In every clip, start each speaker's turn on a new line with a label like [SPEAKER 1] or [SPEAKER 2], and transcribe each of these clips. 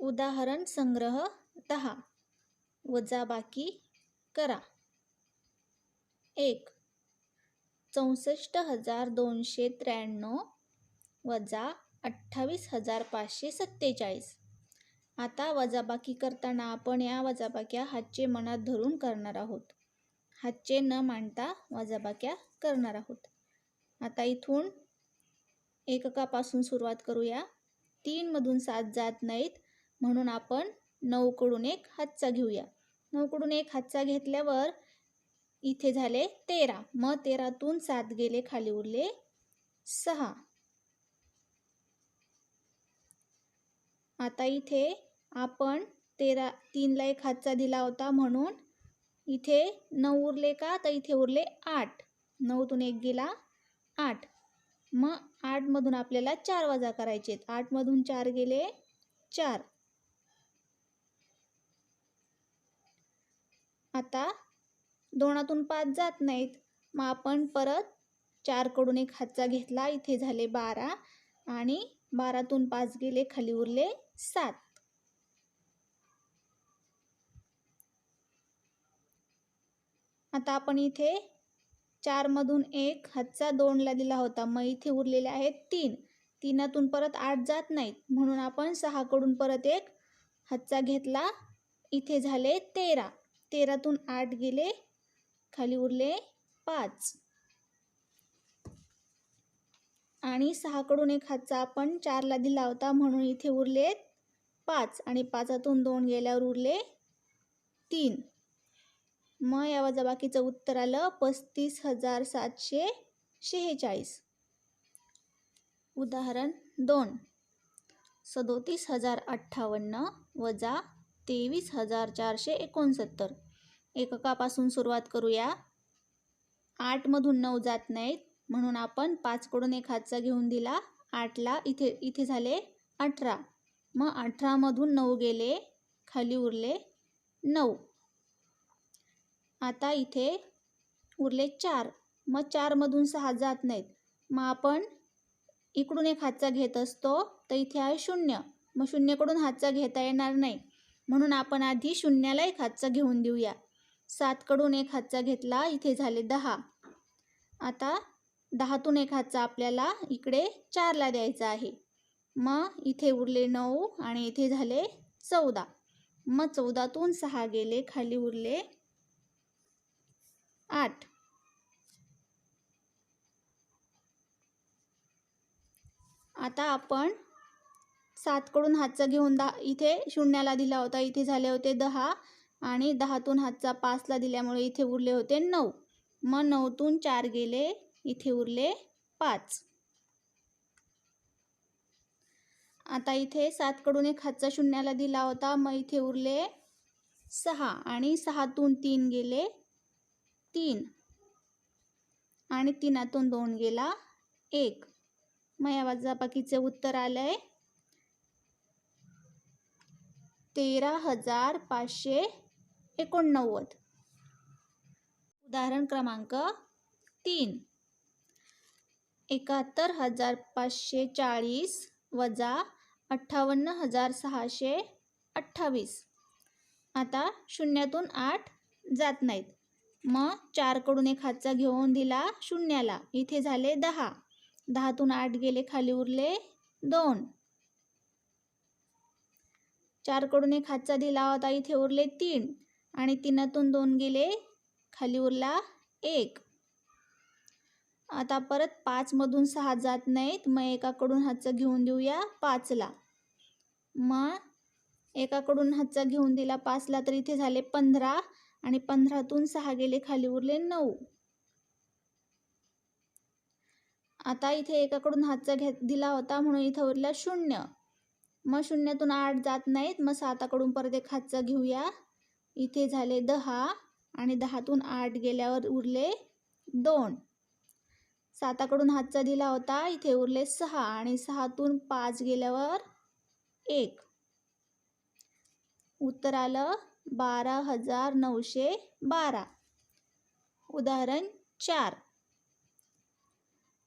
[SPEAKER 1] उदाहरण संग्रह दहा. वजाबाकी करा. एक. चौसष्ट हजार दोनशे त्र्याण्णव वजा अठ्ठावीस हजार पाचशे सत्तेचाळीस. आता वजाबाकी करताना आपण या वजाबाक्या हातचे मनात धरून करणार आहोत. हातचे न मांडता वजाबाक्या करणार आहोत. आता इथून एककापासून सुरुवात करूया. तीनमधून सात जात नाहीत. म्हणून आपण नऊकडून एक हातचा घेऊया. नऊकडून एक हातचा घेतल्यावर इथे झाले तेरा. मग तेरातून सात गेले खाली उरले सहा. आता इथे आपण तेरा तीनला एक हातचा दिला होता म्हणून इथे नऊ उरले का? तर इथे उरले आठ. नऊतून एक गेला आठ. मग आठमधून आपल्याला चार वजा करायचे आहेत. आठमधून चार गेले चार. आता दोनातून पाच जात नाहीत. मग आपण परत चारकडून एक हातचा घेतला इथे झाले बारा आणि बारातून पाच गेले खाली उरले सात. आता आपण इथे चारमधून एक हातचा दोनला दिला होता मग इथे उरलेले आहेत तीन. तीनातून परत आठ जात नाहीत. म्हणून आपण सहाकडून परत एक हातचा घेतला इथे झाले तेरा. तेरातून आठ गेले खाली उरले पाच. आणि सहाकडून एक हातचा आपण चारला दिला होता म्हणून इथे उरलेत पाच आणि पाचातून दोन गेल्यावर उरले तीन. मग या वजाबाकीचं उत्तर आलं पस्तीस हजार सातशे शेहेचाळीस. उदाहरण दोन. सदोतीस हजार अठ्ठावन्न वजा तेवीस हजार चारशे एकोणसत्तर. एककापासून सुरुवात करूया. आठमधून नऊ जात नाहीत म्हणून आपण पाचकडून एक हातचा घेऊन दिला. आठला इथे इथे झाले अठरा. मग अठरामधून नऊ गेले खाली उरले नऊ. आता इथे उरले चार. मग चारमधून सहा जात नाहीत. मग आपण इकडून एक हातचा घेत असतो तर इथे आहे शून्य. मग शून्यकडून हातचा घेता येणार नाही. म्हणून आपण आधी शून्याला एक हातचा घेऊन देऊया. सातकडून एक हातचा घेतला इथे झाले दहा. आता दहातून एक हातचा आपल्याला इकडे चारला द्यायचा आहे. मग इथे उरले नऊ आणि इथे झाले चौदा. मग चौदातून सहा गेले खाली उरले आठ. आता आपण सातकडून हातचा घेऊन दहा इथे शून्याला दिला होता इथे झाले होते दहा आणि दहातून हातचा पाचला दिल्यामुळे इथे उरले होते नऊ. मग नऊतून चार गेले इथे उरले पाच. आता इथे सातकडून एक हातचा शून्याला दिला होता मग इथे उरले सहा आणि सहातून तीन गेले तीन आणि तीनातून दोन गेला एक. मग या वजाबाकीचे उत्तर आहे तेरा हजार पाचशे एकोणनव्वद. उदाहरण क्रमांक तीन. एकाहत्तर हजार पाचशे चाळीस वजा अठ्ठावन्न हजार सहाशे अठ्ठावीस. आता शून्यातून आठ जात नाहीत. मग चारकडून एक हातचा घेऊन दिला शून्याला. इथे झाले दहा. दहातून आठ गेले खाली उरले दोन. चारकडून एक हातचा दिला होता इथे उरले तीन. आणि तीनातून दोन गेले खाली उरला एक. आता परत पाचमधून सहा जात नाहीत मग एकाकडून हातचा घेऊन देऊया पाचला. मग एकाकडून हातचा घेऊन दिला पाचला तर इथे झाले पंधरा. आणि पंधरातून सहा गेले खाली उरले नऊ. आता इथे एकाकडून हातचा घेत दिला होता म्हणून इथं उरला शून्य. मग शून्यातून आठ जात नाहीत. मग साताकडून परत एक हातचा घेऊया. इथे झाले दहा आणि दहातून आठ गेल्यावर उरले दोन. साताकडून हातचा दिला होता. इथे उरले सहा आणि सहातून पाच गेल्यावर एक. उत्तर आलं बारा हजार नऊशे बारा. उदाहरण चार.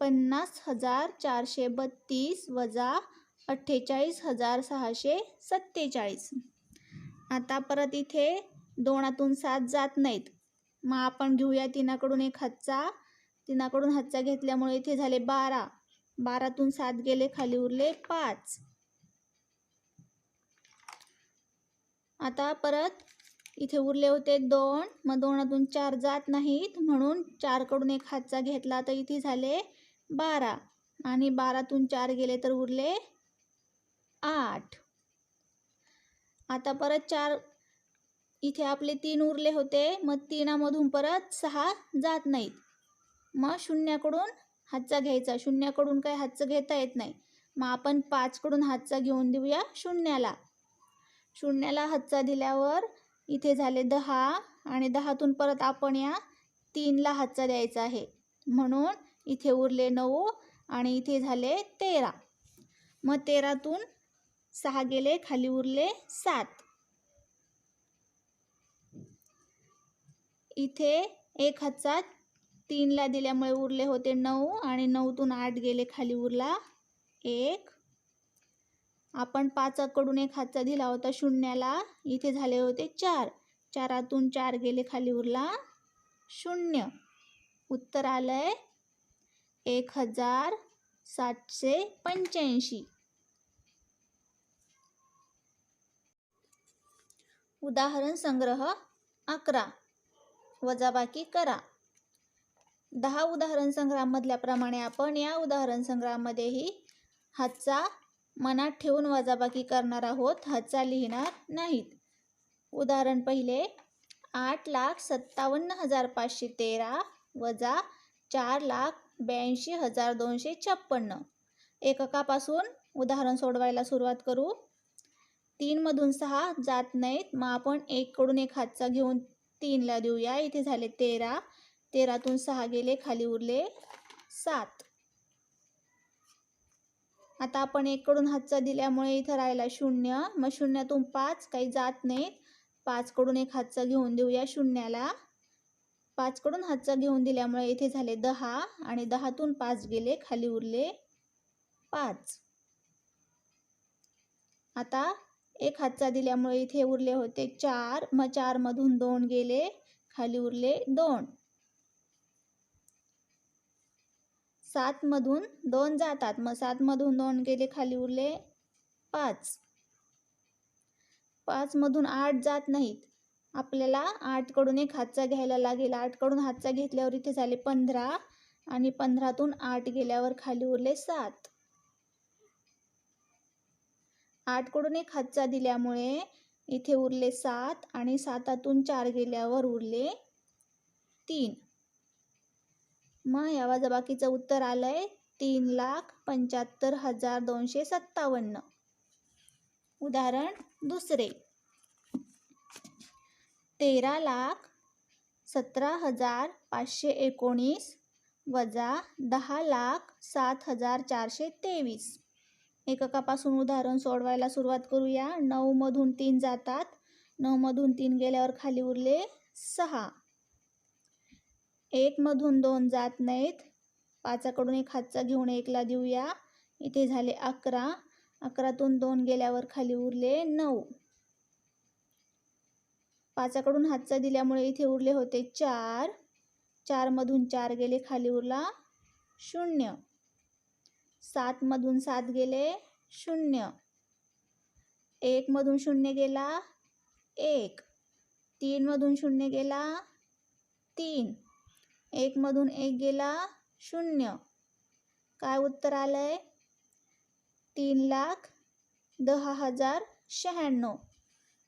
[SPEAKER 1] पन्नास हजार चारशे बत्तीस वजा अठ्ठेचाळीस हजार सहाशे सत्तेचाळीस. आता परत इथे दोनातून सात जात नाहीत. मग आपण घेऊया तिनाकडून एक हातचा. तिनाकडून हातचा घेतल्यामुळे इथे झाले बारा. बारातून सात गेले खाली उरले पाच. आता परत इथे उरले होते दोन. मग दोनातून चार जात नाहीत. म्हणून चारकडून एक हातचा घेतला तर इथे झाले बारा. आणि बारातून चार गेले तर उरले आठ. आता परत चार. इथे आपले तीन उरले होते. मग तीनामधून परत सहा जात नाहीत. मग शून्याकडून हातचा घ्यायचा. शून्याकडून काही हातचं घेता येत नाही. मग आपण पाचकडून हातचा घेऊन देऊया शून्याला. शून्याला हातचा दिल्यावर इथे झाले दहा आणि दहातून परत आपण या तीनला हातचा द्यायचा आहे. म्हणून इथे उरले नऊ आणि इथे झाले तेरा. मग तेरातून सहा गेले खाली उरले सात. इथे एक हातचा तीनला दिल्यामुळे उरले होते नऊ आणि नऊतून आठ गेले खाली उरला एक. आपण पाचाकडून एक हातचा दिला होता शून्याला इथे झाले होते चार. चारातून चार गेले खाली उरला शून्य. उत्तर आलंय एक हजार सातशे पंच्याऐंशी. उदाहरण संग्रह अकरा. वजाबाकी करा. दहा उदाहरण संग्रहामधल्याप्रमाणे आपण या उदाहरण संग्रहामध्येही हातचा मनात ठेवून वजाबाकी करणार आहोत. हातचा लिहिणार नाहीत. उदाहरण पहिले. आठ लाख सत्तावन्न हजार पाचशे तेरा वजा चार लाख ब्याऐंशी हजार दोनशे छप्पन्न. एककापासून उदाहरण सोडवायला सुरुवात करू. तीनमधून सहा जात नाहीत. मग आपण एककडून एक हातचा घेऊन तीनला देऊया. इथे झाले तेरा. तेरातून सहा गेले. खाली उरले सात. आता आपण एककडून हातचा दिल्यामुळे इथं राहिला शून्य. मग शून्यातून पाच काही जात नाहीत. पाचकडून एक हातचा घेऊन देऊया शून्याला. पाचकडून हातचा घेऊन दिल्यामुळे इथे झाले दहा आणि दहातून पाच गेले. खाली उरले पाच. आता एक हातचा दिल्यामुळे इथे उरले होते चार मग चारमधून दोन गेले खाली उरले दोन. सातमधून दोन जातात मग सातमधून दोन गेले खाली उरले पाच. पाचमधून आठ जात नाहीत. आपल्याला आठकडून एक हातचा घ्यायला लागेल. आठकडून हातचा घेतल्यावर इथे झाले पंधरा आणि पंधरातून आठ गेल्यावर खाली उरले सात. आठकडून एक हातचा दिल्यामुळे इथे उरले सात आणि सातातून चार गेल्यावर उरले तीन. मग या वजाबाकीचं उत्तर आलंय तीन लाख पंच्याहत्तर हजार दोनशे सत्तावन्न. उदाहरण दुसरे. तेरा लाख सतरा हजार पाचशे एकोणीस वजा दहा लाख सात हजार चारशे तेवीस. एककापासून उदाहरण सोडवायला सुरुवात करूया. नऊमधून तीन जातात. नऊमधून तीन गेल्यावर खाली उरले सहा. एकमधून दोन जात नाहीत. पाचाकडून एक हातचा घेऊन एकला देऊया. इथे झाले अकरा. अकरातून दोन गेल्यावर खाली उरले नऊ. पाचाकडून हातचा दिल्यामुळे इथे उरले होते चार. चारमधून चार गेले खाली उरला शून्य. सातमधून सात गेले शून्य. एकमधून शून्य गेला एक. तीनमधून शून्य गेला तीन. एकमधून एक गेला शून्य. काय उत्तर आलंय? तीन लाख दहा हजार शहाण्णव.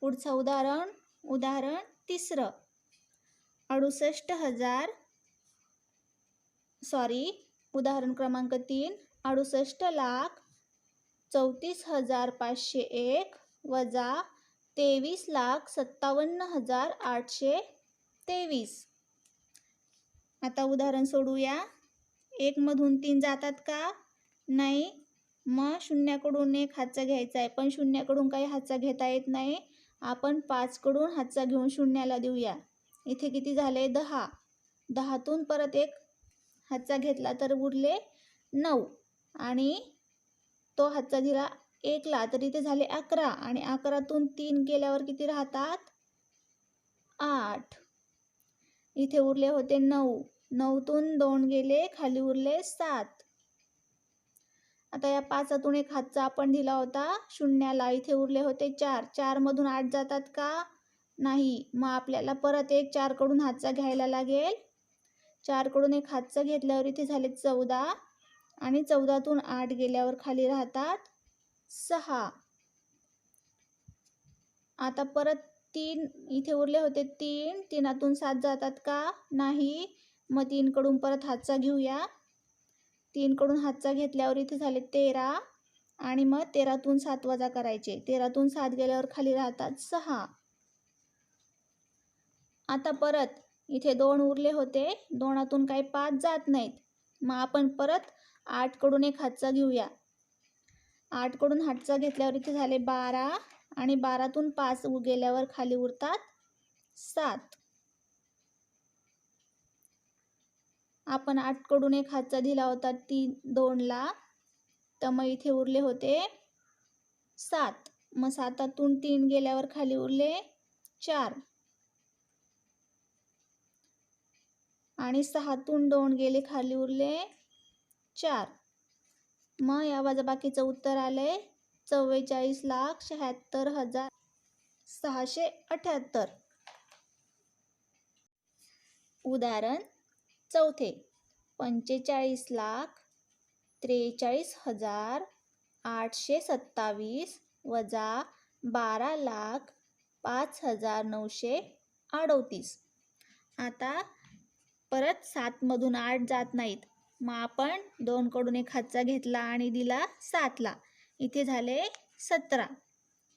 [SPEAKER 1] पुढचं उदाहरण उदाहरण तिसरं. अडुसष्ट हजार सॉरी उदाहरण क्रमांक तीन. अडुसष्ट लाख चौतीस हजार पाचशे एक वजा तेवीस लाख सत्तावन्न हजार आठशे तेवीस. आता उदाहरण सोडूया. एकमधून तीन जातात का? नाही. मग शून्याकडून एक हातचा घ्यायचा आहे पण शून्याकडून काही हातचा घेता येत नाही. आपण पाचकडून हातचा घेऊन शून्याला देऊया. इथे किती झाले? दहा. दहातून परत एक हातचा घेतला तर उरले नऊ. आणि तो हातचा दिला एकला तर इथे झाले अकरा. आणि अकरातून तीन गेल्यावर किती राहतात? आठ. इथे उरले होते नऊ. नऊतून दोन गेले खाली उरले सात. आता या पाचातून एक हातचा आपण दिला होता शून्याला. इथे उरले होते चार. चारमधून आठ जातात का? नाही. मग आपल्याला परत एक चारकडून हातचा घ्यायला लागेल. चारकडून एक हातचा घेतल्यावर इथे झाले चौदा. आणि चौदातून आठ गेल्यावर खाली राहतात सहा. आता परत तीन इथे उरले होते तीन. तीनातून सात जातात का? नाही. मग तीनकडून परत हातचा घेऊया. तीनकडून हातचा घेतल्यावर इथे झाले तेरा. आणि मग तेरातून सात वजा करायचे. तेरातून सात गेल्यावर खाली राहतात सहा. आता परत इथे दोन उरले होते. दोनातून काही पाच जात नाहीत. मग आपण परत आठकडून एक हातचा घेऊया. आठकडून हातचा घेतल्यावर इथे झाले बारा आणि बारातून पाच गेल्यावर खाली उरतात सात. आपण आठकडून एक हातचा दिला होता तीन दोनला तर मग इथे उरले होते सात. मग सातातून तीन गेल्यावर खाली उरले चार. आणि सहातून दोन गेले खाली उरले चार. मग या वजाबाकीचं उत्तर आलंय चव्वेचाळीस लाख शहात्तर हजार सहाशे अठ्याहत्तर. उदाहरण चौथे पंचेचाळीस लाख त्रेचाळीस हजार आठशे सत्तावीस वजा बारा लाख पाच हजार नऊशे अडोतीस. आता परत सातमधून आठ जात नाहीत. मग आपण दोनकडून एक हातचा घेतला आणि दिला सातला. इथे झाले सतरा.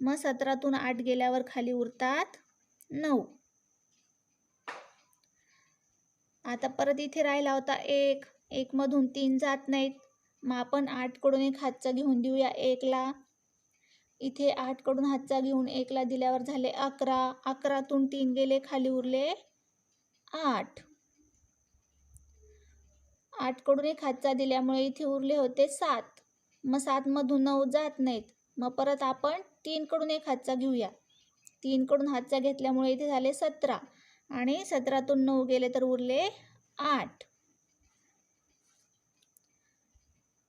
[SPEAKER 1] मग सतरातून आठ गेल्यावर खाली उरतात नऊ. आता परत इथे राहिला होता एक. एकमधून तीन जात नाहीत. मग आपण आठकडून एक हातचा घेऊन देऊया एकला. इथे आठकडून हातचा घेऊन एकला दिल्यावर झाले अकरा. अकरातून तीन गेले खाली उरले आठ. आठकडून एक हातचा दिल्यामुळे इथे उरले होते सात. मग सातमधून नऊ जात नाहीत. मग परत आपण तीनकडून एक हातचा घेऊया. तीनकडून हातचा घेतल्यामुळे इथे झाले सतरा. आणि सतरातून नऊ गेले तर उरले आठ.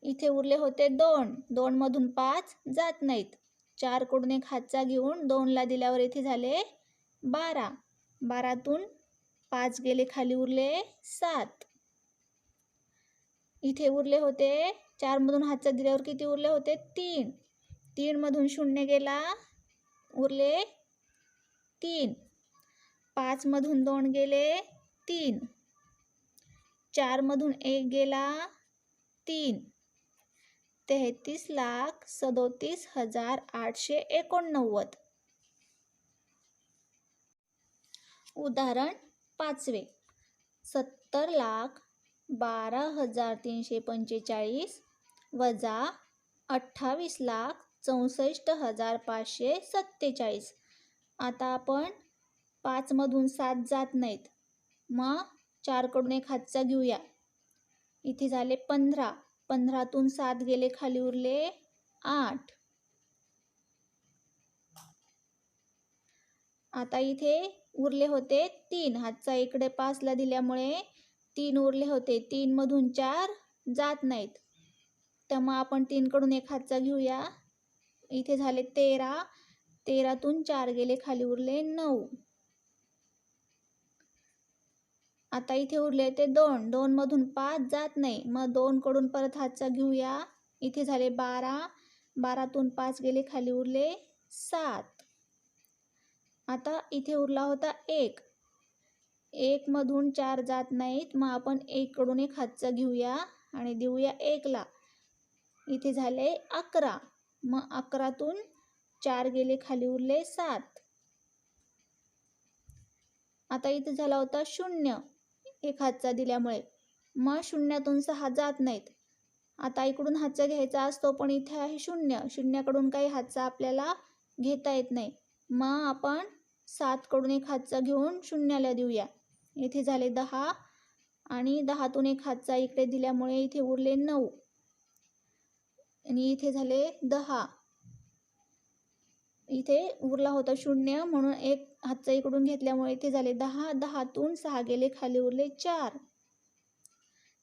[SPEAKER 1] इथे उरले होते दोन. दोनमधून पाच जात नाहीत. चारकडून एक हातचा घेऊन दोनला दिल्यावर इथे झाले बारा. बारातून पाच गेले खाली उरले सात. इथे उरले होते. चारमधून हातचा दिल्यावर किती उरले होते? तीन. तीनमधून शून्य गेला. उरले तीन. पाचमधून दोन गेले तीन. चारमधून एक गेला तीन. तेहतीस लाख सदोतीस हजार आठशे एकोणनव्वद. उदाहरण पाचवे. सत्तर लाख बारा हजार तीनशे पंचेचाळीस वजा अठ्ठावीस लाख चौसष्ट हजार पाचशे सत्तेचाळीस. आता आपण पाचमधून सात जात नाहीत. मग चारकडून एक हातचा घेऊया. इथे झाले पंधरा. पंधरातून सात गेले खाली उरले आठ. आता इथे उरले होते तीन. हातचा इकडे पाचला दिल्यामुळे तीन उरले होते. तीनमधून चार जात नाहीत. तर मग आपण तीनकडून एक हातचा घेऊया. इथे झाले तेरा. तेरातून चार गेले खाली उरले नऊ. आता इथे उरले ते दोन. दोन मधून पाच जात नाही. मग दोनकडून परत हातचा घेऊया. इथे झाले बारा. बारातून पाच गेले खाली उरले सात. आता इथे उरला होता एक. एकमधून चार जात नाहीत. मग आपण एककडून एक हातचा घेऊया आणि देऊया एकला. इथे झाले अकरा. मग अकरातून चार गेले खाली उरले सात. आता इथे झाला होता शून्य. एक हातचा दिल्यामुळे. मग शून्यातून सहा जात नाहीत. आता इकडून हातचा घ्यायचा असतो पण इथे आहे शून्य. शून्याकडून काही हातचा आपल्याला घेता येत नाही. मग आपण सातकडून एक हातचा घेऊन शून्याला देऊया. इथे झाले दहा आणि दहातून एक हातचा इकडे दिल्यामुळे इथे उरले नऊ. आणि इथे झाले दहा. इथे उरला होता शून्य म्हणून एक हातचा इकडून घेतल्यामुळे इथे झाले दहा. दहातून सहा गेले खाली उरले चार.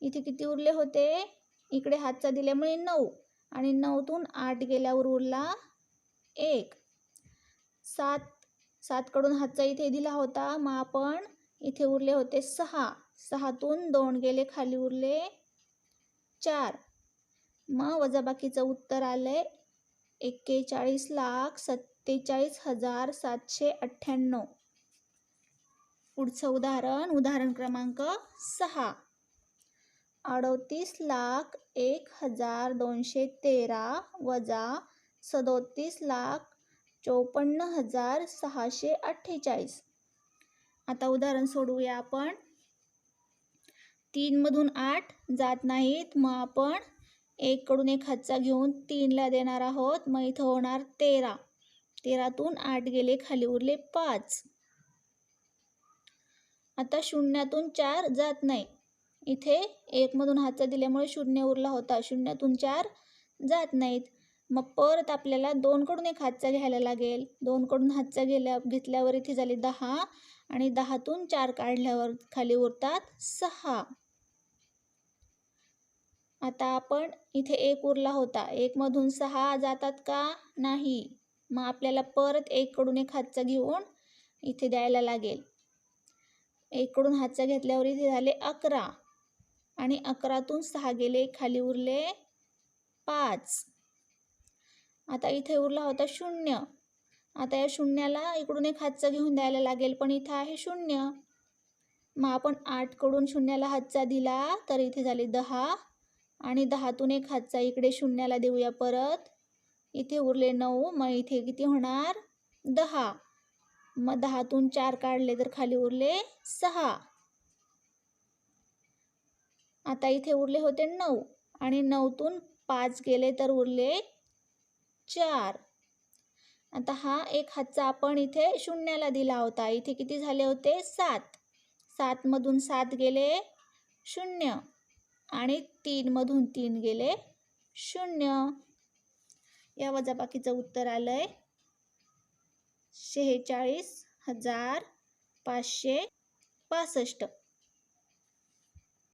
[SPEAKER 1] इथे किती उरले होते? इकडे हातचा दिल्यामुळे नऊ आणि नऊतून आठ गेल्यावर उरला एक. सात. सातकडून हातचा इथे दिला होता मग आपण इथे उरले होते सहा. सहातून दोन गेले खाली उरले चार. मग वजाबाकीचं उत्तर आलंय एक्केचाळीस लाख सत्तेचाळीस हजार सातशे अठ्ठ्याण्णव. पुढचं उदाहरण उदाहरण क्रमांक सहा. अडतीस लाख एक हजार दोनशे तेरा वजा सदोतीस लाख चोपन्न हजार सहाशे अठ्ठेचाळीस. आता उदाहरण सोडवूया आपण. तीनमधून आठ जात नाहीत. मग आपण एककडून एक हातचा घेऊन तीनला देणार आहोत. मग इथं होणार तेरा. तेरातून आठ गेले खाली उरले पाच. आता शून्यातून चार जात नाही. इथे एकमधून हातचा दिल्यामुळे शून्य उरला होता. शून्यातून चार जात नाहीत. मग परत आपल्याला दोनकडून एक हातचा घ्यायला लागेल. दोनकडून हातचा गेल्या घेतल्यावर इथे झाले दहा. आणि दहातून चार काढल्यावर खाली उरतात सहा. आता आपण इथे एक उरला होता. एकमधून सहा जातात का? नाही. मग आपल्याला परत एककडून एक हातचा घेऊन इथे द्यायला लागेल. एककडून हातचा घेतल्यावर इथे झाले अकरा. आणि अकरातून सहा गेले खाली उरले पाच. आता इथे उरला होता शून्य. आता या शून्याला इकडून एक हातचा घेऊन द्यायला लागेल पण इथं आहे शून्य. मग आपण आठकडून शून्याला हातचा दिला तर इथे झाले दहा. आणि दहातून एक हातचा इकडे शून्याला देऊया परत. इथे उरले नऊ मग इथे किती होणार? दहा. मग दहातून चार काढले तर खाली उरले सहा. आता इथे उरले होते नऊ. आणि नऊतून पाच गेले तर उरले चार. आता हा एक हातचा आपण इथे शून्याला दिला होता. इथे किती झाले होते? सात. सातमधून सात गेले शून्य आणि तीनमधून तीन गेले शून्य. या वजाबाकीचं उत्तर आलंय शेहेचाळीस हजार पाचशे पासष्ट.